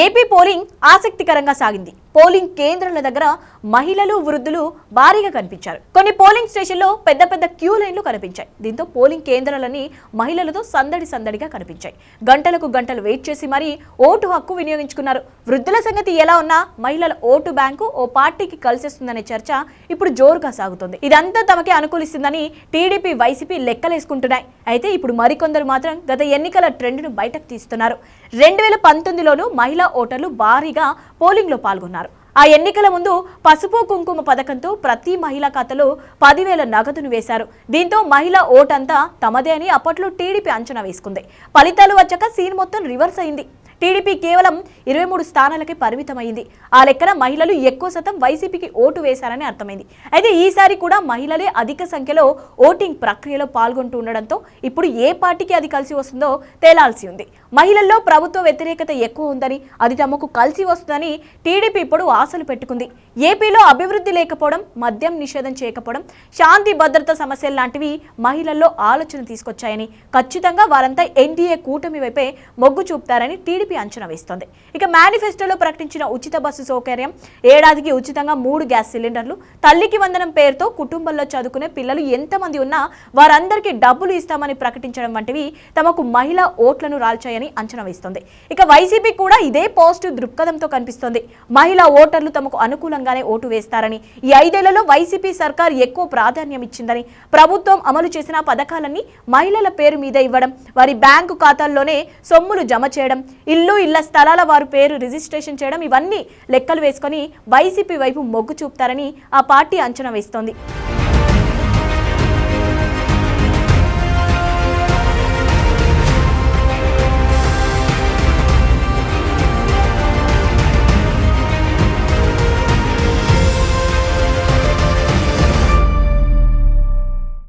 AP polling ఆసక్తికరంగా సాగింది. Polling కేంద్రాల దగ్గర మహిళలు వృద్ధులు భారీగా కనిపించారు. కొన్ని పోలింగ్ స్టేషన్లో పెద్ద పెద్ద క్యూ లైన్లు కనిపించాయి. దీంతో పోలింగ్ కేంద్రాలన్నీ మహిళలతో సందడి సందడిగా కనిపించాయి. గంటలకు గంటలు వెయిట్ చేసి మరీ ఓటు హక్కు వినియోగించుకున్నారు. వృద్ధుల సంగతి ఎలా ఉన్నా మహిళల ఓటు బ్యాంకు ఓ పార్టీకి కలిసేస్తుందనే చర్చ ఇప్పుడు జోరుగా సాగుతోంది. ఇదంతా తమకే అనుకూలిస్తుందని టీడీపీ వైసీపీ లెక్కలేసుకుంటున్నాయి. అయితే ఇప్పుడు మరికొందరు మాత్రం గత ఎన్నికల ట్రెండ్ను బయటకు తీస్తున్నారు. రెండు వేల పంతొమ్మిదిలోనూ మహిళ ఓటర్లు భారీగా పోలింగ్లో పాల్గొన్నారు. ఆ ఎన్నికల ముందు పసుపు కుంకుమ పథకంతో ప్రతి మహిళా ఖాతాలో పదివేల నగదును వేశారు. దీంతో మహిళా ఓటంతా తమదే అని అప్పట్లో టీడీపీ అంచనా వేసుకుంది. ఫలితాలు వచ్చాక సీన్ మొత్తం రివర్స్ అయింది. టీడీపీ కేవలం ఇరవై మూడు స్థానాలకే పరిమితమైంది. ఆ లెక్కన మహిళలు ఎక్కువ శాతం వైసీపీకి ఓటు వేశారని అర్థమైంది. అయితే ఈసారి కూడా మహిళలే అధిక సంఖ్యలో ఓటింగ్ ప్రక్రియలో పాల్గొంటూ ఉండడంతో ఇప్పుడు ఏ పార్టీకి అది కలిసి వస్తుందో తేలాల్సి ఉంది. మహిళల్లో ప్రభుత్వ వ్యతిరేకత ఎక్కువ ఉందని అది తమకు కలిసి వస్తుందని టీడీపీ ఇప్పుడు ఆశలు పెట్టుకుంది. ఏపీలో అభివృద్ధి లేకపోవడం మద్యం నిషేధం చేయకపోవడం శాంతి భద్రత సమస్యలు లాంటివి మహిళల్లో ఆలోచన తీసుకొచ్చాయని ఖచ్చితంగా వారంతా ఎన్డీఏ కూటమి వైపే మొగ్గు చూపుతారని టీడీపీ అంచనా వేస్తోంది. ఇక మేనిఫెస్టోలో ప్రకటించిన ఉచిత బస్సు సౌకర్యం ఏడాదికి ఉచితంగా మూడు గ్యాస్ సిలిండర్లు తల్లికి వందనం పేరుతో కుటుంబంలో చదువుకునే పిల్లలు ఎంతమంది ఉన్నా వారందరికీ డబ్బులు ఇస్తామని ప్రకటించడం వంటివి తమకు మహిళా ఓట్లను రాల్చాయని అంచనా వేస్తోంది. ఇక వైసీపీ కూడా ఇదే పాజిటివ్ దృక్పథంతో కనిపిస్తోంది. మహిళా ఓటర్లు తమకు అనుకూలంగానే ఓటు వేస్తారని ఈ ఐదేళ్ళలో వైసీపీ సర్కార్ ఎక్కువ ప్రాధాన్యం ఇచ్చిందని ప్రభుత్వం అమలు చేసిన పథకాలన్నీ మహిళల పేరు మీద ఇవ్వడం వారి బ్యాంకు ఖాతాల్లోనే సొమ్ములు జమ చేయడం ఇల్లు ఇళ్ళ స్థలాల వారి పేరు రిజిస్ట్రేషన్ చేయడం ఇవన్నీ లెక్కలు వేసుకొని వైసీపీ వైపు మొగ్గు చూపుతారని ఆ పార్టీ అంచనా వేస్తోంది.